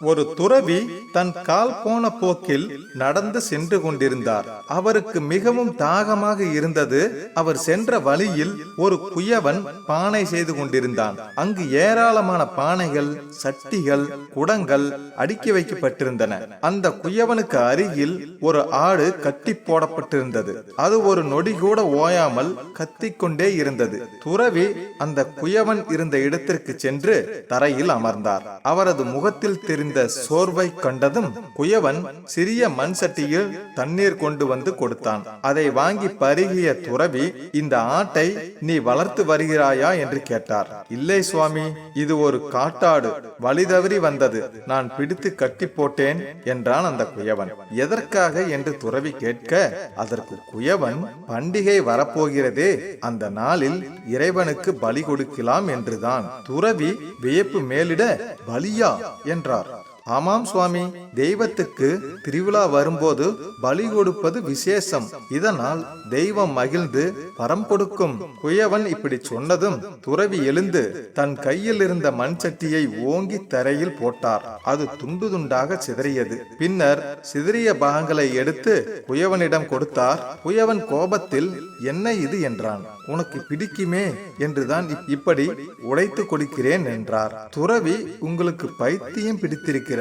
ஒரு துறவி தன் கால் போன போக்கில் நடந்து சென்று கொண்டிருந்தார். அவருக்கு மிகவும் தாகமாக இருந்தது அவர் சென்ற வழியில் ஒரு குயவன் பானை செய்து கொண்டிருந்தான். அங்கு ஏராளமான பானைகள் சட்டிகள் குடங்கள் அடுக்கி வைக்கப்பட்டிருந்தன. அந்த குயவனுக்கு அருகில் ஒரு ஆடு கட்டி போடப்பட்டிருந்தது. அது ஒரு நொடி கூட ஓயாமல் கத்திக்கொண்டே இருந்தது. துறவி அந்த குயவன் இருந்த இடத்திற்கு சென்று தரையில் அமர்ந்தார். அவரது முகத்தில் தெரிந்த சோர்வை கண்டதும் குயவன் சிறிய மண் சட்டியில் தண்ணீர் கொண்டு வந்து கொடுத்தான். அதை வாங்கி பருகிய துறவி இந்த ஆட்டை நீ வளர்த்து வருகிறாயா? என்று கேட்டார். இல்லை சுவாமி இது ஒரு காட்டாடு வழி தவறி வந்தது. நான் பிடித்து கட்டி போட்டேன் என்றான் அந்த குயவன். எதற்காக? என்று துறவி கேட்க அதற்கு குயவன் பண்டிகை வரப்போகிறதே. அந்த நாளில் இறைவனுக்கு பலி கொடுக்கலாம் என்றுதான். துறவி வியப்பு மேலிட பலியா? என்றார். ஆமாம் சுவாமி தெய்வத்துக்கு திருவிழா வரும்போது பலி கொடுப்பது விசேஷம். இதனால் தெய்வம் மகிழ்ந்து பரம் கொடுக்கும். குயவன் இப்படி சொன்னதும் துறவி எழுந்து தன் கையில் இருந்த மண் சட்டியை ஓங்கி தரையில் போட்டார். அது துண்டு துண்டாக சிதறியது. பின்னர் சிதறிய பாகங்களை எடுத்து குயவனிடம் கொடுத்தார். குயவன் கோபத்தில் என்ன இது? என்றான். உனக்கு பிடிக்குமே என்றுதான் இப்படி உடைத்து கொடுக்கிறேன் என்றார். துறவி உங்களுக்கு பைத்தியம் பிடித்திருக்கிறதா.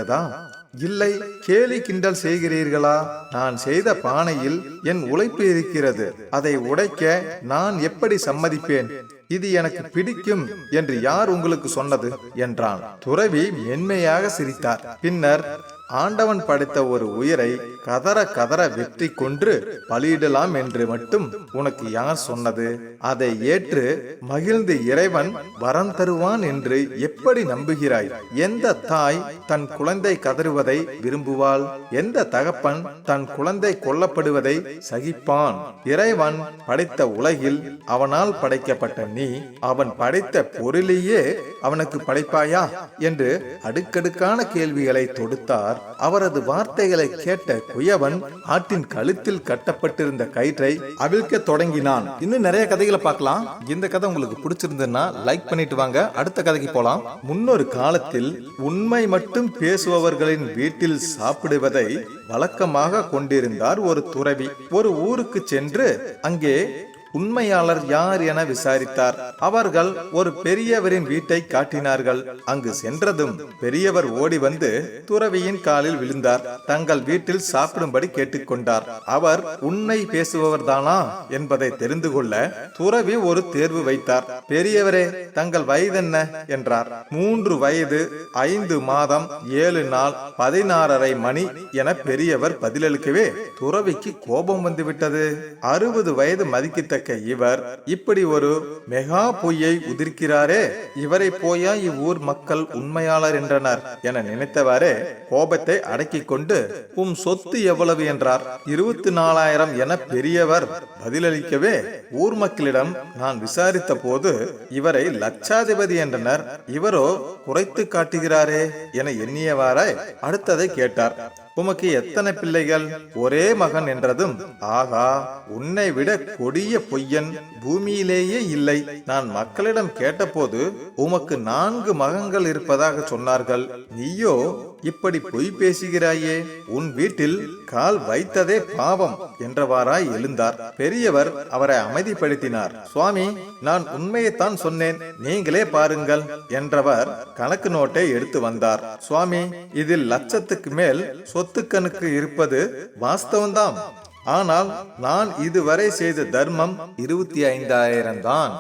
இல்லை கேலி கிண்டல் செய்கிறீர்களா? நான் செய்த பானையில் என் உழைப்பு இருக்கிறது. அதை உடைக்க நான் எப்படி சம்மதிப்பேன்? இது எனக்கு பிடிக்கும் என்று யார் உங்களுக்கு சொன்னது? என்றான். துறவி மென்மையாக சிரித்தார். பின்னர் ஆண்டவன் படைத்த ஒரு உயிரை கதற கதற வெற்றி கொன்று பலியிடலாம் என்று மட்டும் உனக்கு யார் சொன்னது? அதை ஏற்று மகிழ்ந்து இறைவன் வரம் தருவான் என்று எப்படி நம்புகிறாய்? எந்த தாய் தன் குழந்தை கதறுவதை விரும்புவாள்? எந்த தகப்பன் தன் குழந்தை கொல்லப்படுவதை சகிப்பான்? இறைவன் படைத்த உலகில் அவனால் படைக்கப்பட்ட நீ அவன் படைத்த பொருளையே அவனுக்கு படைப்பாயா? என்று அடுக்கடுக்கான கேள்விகளை தொடுத்தார் அவரது வார்த்தைகளை கேட்ட குயவன் ஆட்டின் கழுத்தில் கட்டப்பட்டிருந்த கயிற்றை அவிழ்க்க தொடங்கினான். இன்னும் நிறைய கதைகளை பார்க்கலாம். இந்த கதை உங்களுக்கு பிடிச்சிருந்ததுன்னா லைக் பண்ணிட்டு வாங்க. அடுத்த கதைக்கு போலாம். முன்னொரு காலத்தில் உண்மை மட்டும் பேசுபவர்களின் வீட்டில் சாப்பிடுவதை வழக்கமாக கொண்டிருந்தார் ஒரு துறவி. ஒரு ஊருக்கு சென்று அங்கே உண்மையாளர் யார் என விசாரித்தார். அவர்கள் ஒரு பெரியவரின் வீட்டை காட்டினார்கள். அங்கு சென்றதும் பெரியவர் ஓடி வந்து துறவியின் காலில் விழுந்தார். தங்கள் வீட்டில் சாப்பிடும்படி கேட்டுக்கொண்டார். அவர் உண்மை பேசுபவர் தானா என்பதை தெரிந்து கொள்ள துறவி ஒரு தேர்வு வைத்தார். பெரியவரே தங்கள் வயதென்ன என்றார். மூன்று வயது ஐந்து மாதம் ஏழு நாள் பதினாறரை மணி என பெரியவர் பதிலளிக்கவே துறவிக்கு கோபம் வந்துவிட்டது. அறுபது வயது மதிக்கத்தக்க இவர் இப்படி ஒரு மெகா பொய்யை உதிர்க்கிறாரே இவரை போயா இவ்வூர் மக்கள் உண்மையாளர் என்றனர் என நினைத்தவாறே கோபத்தை அடக்கிக் கொண்டு உம் சொத்து எவ்வளவு? என்றார். இருபத்தி நாலாயிரம் என பெரியவர் பதிலளிக்கவே ஊர் மக்களிடம் நான் விசாரித்த போது இவரை லட்சாதிபதி என்றனர். இவரோ குறைத்து காட்டுகிறாரே என எண்ணியவாறாய் அடுத்ததை கேட்டார். உமக்கு எத்தனை பிள்ளைகள்? ஒரே மகன் என்றதும் ஆகா உன்னை விட கொடிய பொய்யன் பூமியிலேயே இல்லை. நான் மக்களிடம் கேட்டபோது உமக்கு நான்கு மகன்கள் இருப்பதாக சொன்னார்கள். நீயோ இப்படி பொய் பேசுகிறாயே? உன் வீட்டில் கால் வைத்ததே பாவம் என்றவாறாய் எழுந்தார். பெரியவர் அவரை அமைதிப்படுத்தினார். சுவாமி நான் உண்மையைத்தான் சொன்னேன். நீங்களே பாருங்கள் என்றவர் கணக்கு நோட்டை எடுத்து வந்தார். சுவாமி இதில் லட்சத்துக்கு மேல் சொத்து கணக்கு இருப்பது வாஸ்தவம்தான் ஆனால் நான் இதுவரை செய்த தர்மம் இருபத்தி ஐந்தாயிரம் தான்.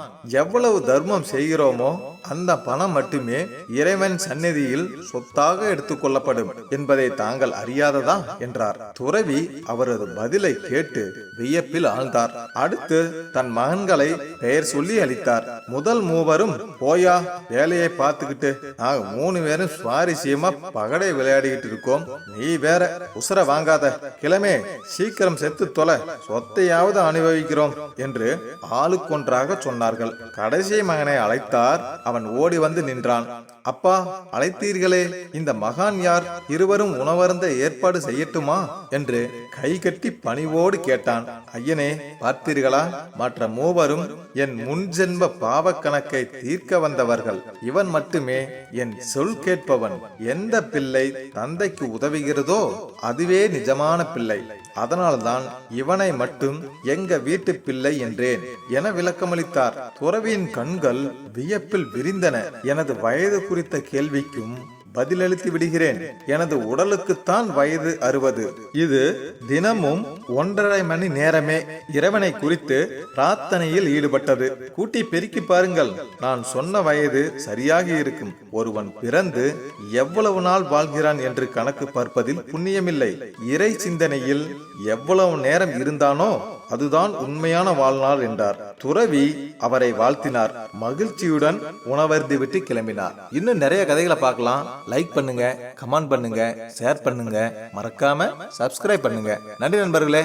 எவ்வளவு தர்மம் செய்கிறோமோ அந்த பணம் மட்டுமே இறைவன் சந்நிதியில் சொத்தாக எடுத்துக்கொள்ளப்படும் என்பதை தாங்கள் அறியாததா? என்றார். துறவி அவரது பதிலை கேட்டு வியப்பில் ஆழ்ந்தார். அடுத்து தன் மகன்களை பெயர் சொல்லி அளித்தார். முதல் மூவரும் போயா வேலையை பார்த்துக்கிட்டு நாங்க மூணு பேரும் சுவாரஸ்யமா பகடை விளையாடிக்கிட்டு இருக்கோம். நீ வேற உசர வாங்காத. கிளமே சீக்கிரம் செத்து தொலை. சொத்தையாவது அனுபவிக்கிறோம் என்று ஆளுக்கொன்றாக சொன்னார்கள். கடைசி மகனை அழைத்தார் அவன் அவன் ஓடி வந்து நின்றான். அப்பா அழைத்தீர்களே இந்த மகான் யார்? இருவரும் உணவருந்த ஏற்பாடு செய்யட்டுமா? என்று கை கட்டி பணிவோடு கேட்டான். ஐயனே பார்த்தீர்களா? மற்ற மூவரும் என் முன்ஜென்ம பாவக் கணக்கை தீர்க்க வந்தவர்கள். இவன் மட்டுமே என் சொல் கேட்பவன். எந்த பிள்ளை தந்தைக்கு உதவுகிறதோ அதுவே நிஜமான பிள்ளை. அதனால்தான் இவனை மட்டும் எங்க வீட்டு பிள்ளை என்றேன் என விளக்கமளித்தார். துறவியின் கண்கள் வியப்பில் விரிந்தன. எனது வயது குறித்த கேள்விக்கும் பதிலளித்து விடுகிறேன். எனது உடலுக்குத்தான் வயது அறுபது. இது தினமும் ஒன்றரை மணி நேரமே. இறைவனை குறித்து பிரார்த்தனையில் ஈடுபட்டது. கூட்டி பெருக்கி பாருங்கள். நான் சொன்ன வயது சரியாக இருக்கும். ஒருவன் பிறந்து எவ்வளவு நாள் வாழ்கிறான் என்று கணக்கு பார்ப்பதில் புண்ணியமில்லை. இறை சிந்தனையில் எவ்வளவு நேரம் இருந்தானோ அதுதான் உண்மையான வாழ்நாள் என்றார். துறவி அவரை வாழ்த்தினார். மகிழ்ச்சியுடன் உணவருந்தி விட்டு கிளம்பினார். இன்னும் நிறைய கதைகளை பார்க்கலாம். லைக் பண்ணுங்க கமெண்ட் பண்ணுங்க ஷேர் பண்ணுங்க. மறக்காம சப்ஸ்கிரைப் பண்ணுங்க. நன்றி நண்பர்களே.